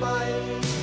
ไป